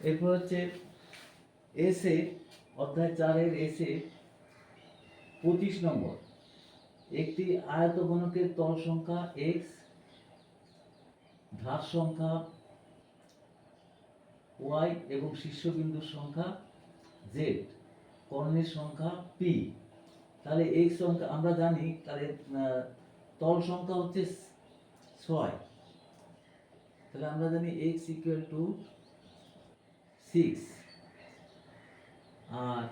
এরপর হচ্ছে এসে অধ্যায় চারের এসে পঁচিশ নম্বর। একটি আয়তঘনকের তল সংখ্যা এক্স ধার সংখ্যা ওয়াই এবং শীর্ষবিন্দুর সংখ্যা জেড কর্ণের সংখ্যা পি তাহলে এই সংখ্যা, আমরা জানি, তাহলে তল সংখ্যা হচ্ছে ছয়। তাহলে আমরা জানি এক্স ইকুয়াল টু সিক্স আর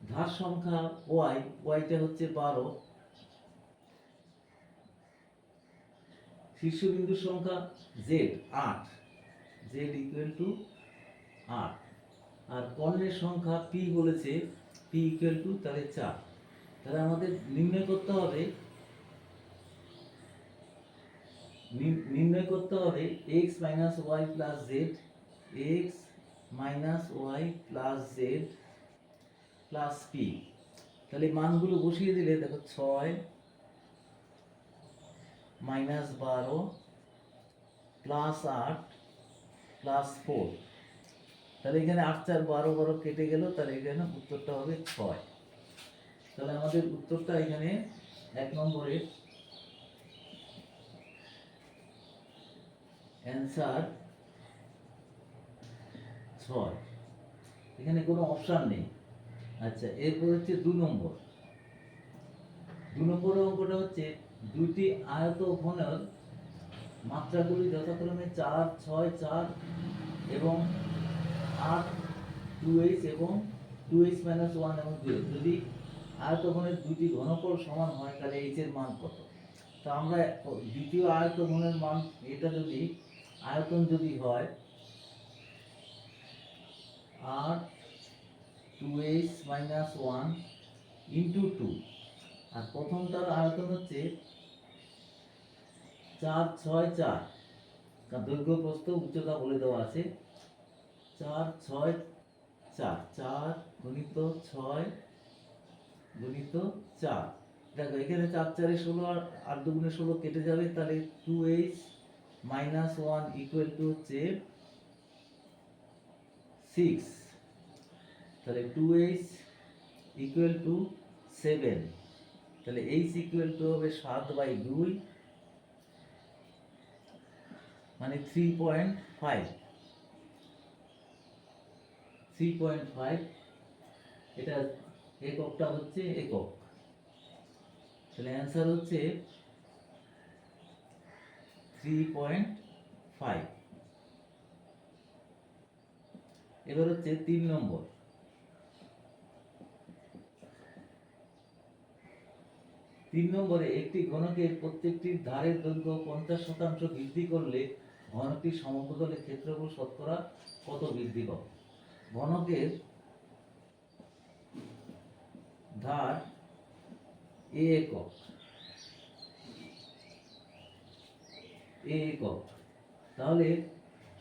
ধার সংখ্যা ওয়াই ওয়াইটা হচ্ছে বারো। শীর্ষবিন্দুর সংখ্যা জেড আট। জেড ইকুয়াল টু আট। আর কর্ণের সংখ্যা পি বলেছে পি ইকুয়াল টু তাহলে চার। তাহলে আমাদের নির্ণয় করতে হবে নির্ণয় করতে হবে X minus Y plus Z X minus Y plus Z plus P তাহলে মানগুলো বসিয়ে দিলে দেখো ছয় মাইনাস বারো প্লাস আট প্লাস ফোর তাহলে এখানে আট চার বারো বারো কেটে গেল, তাহলে এখানে উত্তরটা হবে ছয়। তাহলে আমাদের উত্তরটা এখানে এক নম্বরে অ্যান্সার ছয়। এখানে কোনো অপশান নেই। আচ্ছা এরপর হচ্ছে দু নম্বর। দু নম্বর অঙ্কটা হচ্ছে দুটি আয়ত ঘনের মাত্রাগুলি যথাক্রমে চার, ছয়, চার এবং আট টু এইচ এবং টু এইচ মাইনাস ওয়ান এবং এইচ যদি আয়তঘনের দুটি ঘনফল সমান হয়, তাহলে এইচ এর মান কত? তো আমরা দ্বিতীয় আয়তঘনের মান, এটা যদি আয়তন যদি হয় আর two H minus one into two আর প্রথমটার আয়তন হচ্ছে চার ছয় চার। তার দৈর্ঘ্য, প্রস্থ, উচ্চতা বলে দেওয়া আছে। চার ছয় চার। চার গুণিত ছয় গুণিত চার। দেখো, এখানে চার চারে ষোলো আর আট দুগুণে ষোলো কেটে যাবে, তাহলে two H minus one equal to হচ্ছে সিক্স তাহলে two H equal to seven তাহলে এইচ ইকুয়াল টু হবে সাত বাই দুই মানে three point five three point five এটা এককটা হচ্ছে একক। তাহলে অ্যান্সার হচ্ছে থ্রি পয়েন্ট ফাইভ এবার হচ্ছে তিন নম্বর। তিন নম্বরে একটি ঘনকের প্রত্যেকটির ধারের দৈর্ঘ্য পঞ্চাশ শতাংশ বৃদ্ধি করলে ঘনকটির সমগ্রতলের ক্ষেত্রফল শতকরা কত বৃদ্ধি পাবে? ঘনকের ধার এ একক। এ একক। তাহলে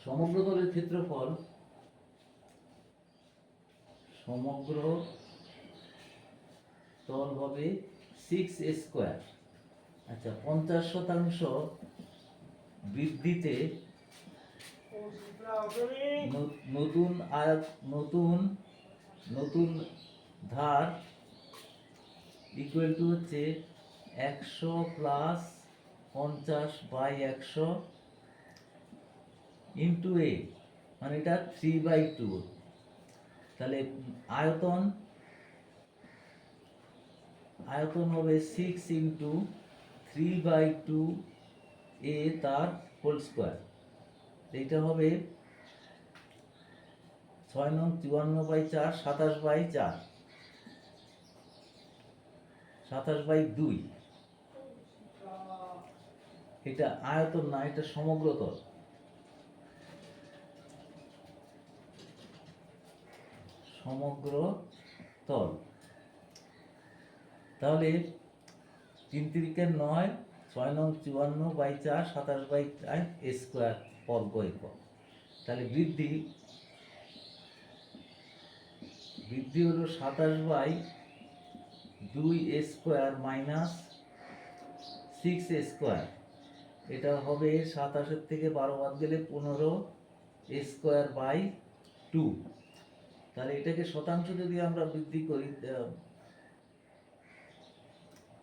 সমগ্র তলের ক্ষেত্রফল সমগ্র তল হবে সিক্স স্কোয়ার আচ্ছা পঞ্চাশ শতাংশ বৃদ্ধিতে নতুন আয়াত নতুন নতুন ধার ইকুয়াল টু হচ্ছে একশো প্লাস পঞ্চাশ বাই একশো ইন্টু এ মানে এটা থ্রি বাই টু তাহলে আয়তন আয়তন হবে six into three by two a তার হোল স্কোয়ার এইটা হবে ছয় নং চুয়ান্ন বাই চার, সাতাশ বাই চার। সাতাশ বাই দুই। এটা আয়তন না, এটা সমগ্র সমগ্র তল। তাহলে তিন তিরিকের নয়, ছয় নং চুয়ান্ন বাই চার, সাতাশ বাই চার স্কোয়ার বর্গ একক। তাহলে বৃদ্ধি বৃদ্ধি হলো সাতাশ বাই দুই স্কোয়ার মাইনাস সিক্স স্কোয়ার। এটা হবে সাতাশের থেকে বারো বাদ গেলে পনেরো স্কোয়ার বাই টু। তাহলে এটাকে শতাংশ যদি আমরা বৃদ্ধি করি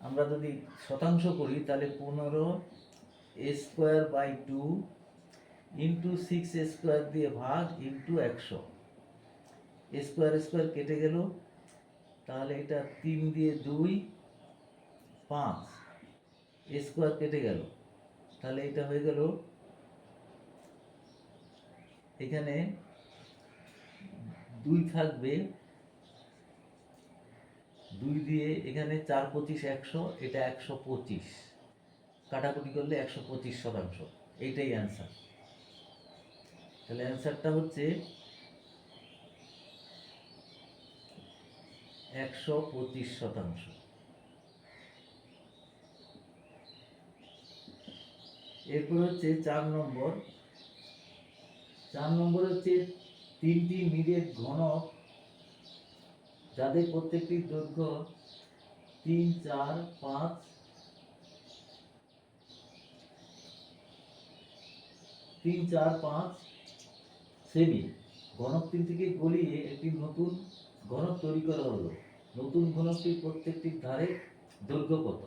আমরা যদি শতাংশ করি, তাহলে পনেরো a square by two into six a square দিয়ে ভাগ ইন্টু একশো। স্কোয়ার স্কোয়ার কেটে গেল, তাহলে এটা তিন দিয়ে দুই, পাঁচ। স্কোয়ার কেটে গেল, তাহলে এটা হয়ে গেল, এখানে দুই থাকবে। দুই দিয়ে এখানে চার পঁচিশ একশো, এটা একশো পঁচিশ। কাটাকুটি করলে একশো পঁচিশ শতাংশ। এইটাই অ্যান্সার তাহলে অ্যান্সারটা হচ্ছে একশো পঁচিশ শতাংশ। এরপর হচ্ছে চার নম্বর। চার নম্বর হচ্ছে তিনটি মিরের ঘনক, যাদের প্রত্যেকটির দৈর্ঘ্য তিন, চার, পাঁচ, তিন, চার, পাঁচ সেমি। ঘনক তিন থেকে গলিয়ে একটি নতুন ঘনক তৈরি করা হলো। নতুন ঘনকটির প্রত্যেকটির ধারে দৈর্ঘ্য কত?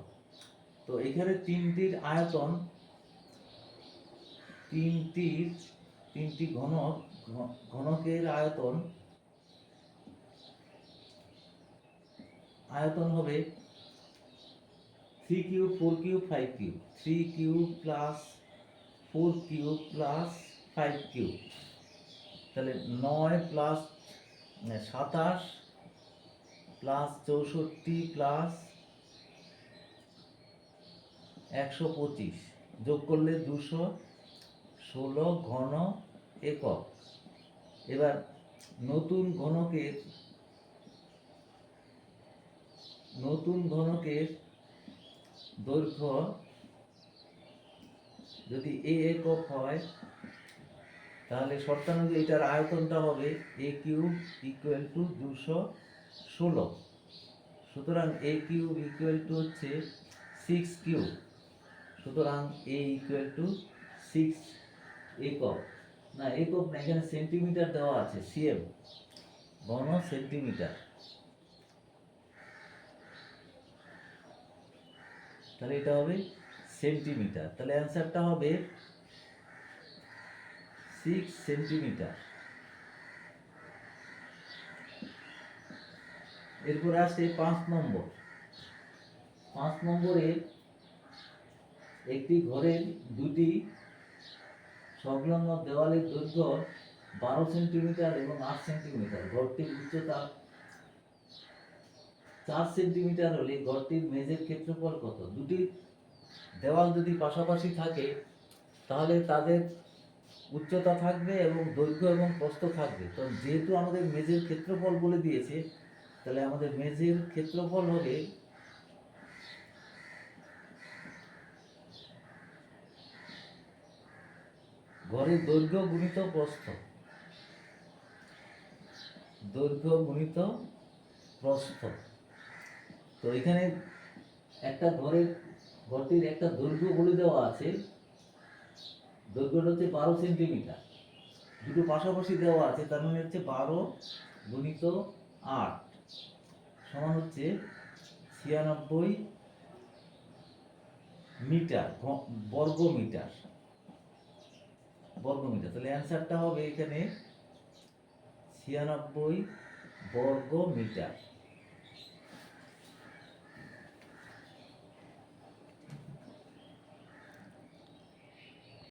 তো এখানে তিনটির আয়তন, তিনটির তিনটি ঘনক ঘনকের আয়তন আয়তন হবে three cube four cube five cube three cube plus four cube plus five cube তাহলে নয় প্লাস সাতাশ প্লাস চৌষট্টি প্লাস একশো পঁচিশ। যোগ করলে দুশো ষোলো ঘন একক। এবার নতুন ঘনকের নতুন ঘনকের দৈর্ঘ্য যদি এ একক হয়, তাহলে শর্তানুযায়ী এটার আয়তনটা হবে এ কিউব ইকুয়াল টু দুশো ষোলো। সুতরাং এ কিউব ইকুয়াল টু হচ্ছে সিক্স কিউব। সুতরাং এ ইকুয়াল টু সিক্স একক। না একক না, এখানে সেন্টিমিটার দেওয়া আছে সিএম ঘন সেন্টিমিটার তাহলে এটা হবে সেন্টিমিটার তাহলে অ্যান্সারটা হবে সিক্স সেন্টিমিটার এরপরে আসছে পাঁচ নম্বর। পাঁচ নম্বরে একটি ঘরের দুটি সংলগ্ন দেওয়ালের দৈর্ঘ্য বারো সেন্টিমিটার এবং আট সেন্টিমিটার। ঘরটির উচ্চতা চার সেন্টিমিটার হলে ঘরটির মেঝের ক্ষেত্রফল কত? দুটি দেওয়াল যদি পাশাপাশি থাকে, তাহলে তাদের উচ্চতা থাকবে এবং দৈর্ঘ্য এবং প্রস্থ থাকবে। তো যেহেতু আমাদের মেঝের ক্ষেত্রফল বলে দিয়েছে, তাহলে আমাদের মেঝের ক্ষেত্রফল হবে ঘরের দৈর্ঘ্য গুণিত প্রস্থ। দৈর্ঘ্য গুণিত প্রস্থ। তো এখানে একটা ঘরের, ঘরটির একটা দৈর্ঘ্য বলে দেওয়া আছে। দৈর্ঘ্যটা হচ্ছে বারো সেন্টিমিটার। দুটো পাশাপাশি দেওয়া আছে, তার মানে হচ্ছে বারো গুণিত আট সমান হচ্ছে ছিয়ানব্বই মিটার বর্গ মিটার বর্গ মিটার তাহলে অ্যান্সারটা হবে এখানে ছিয়ানব্বই বর্গ মিটার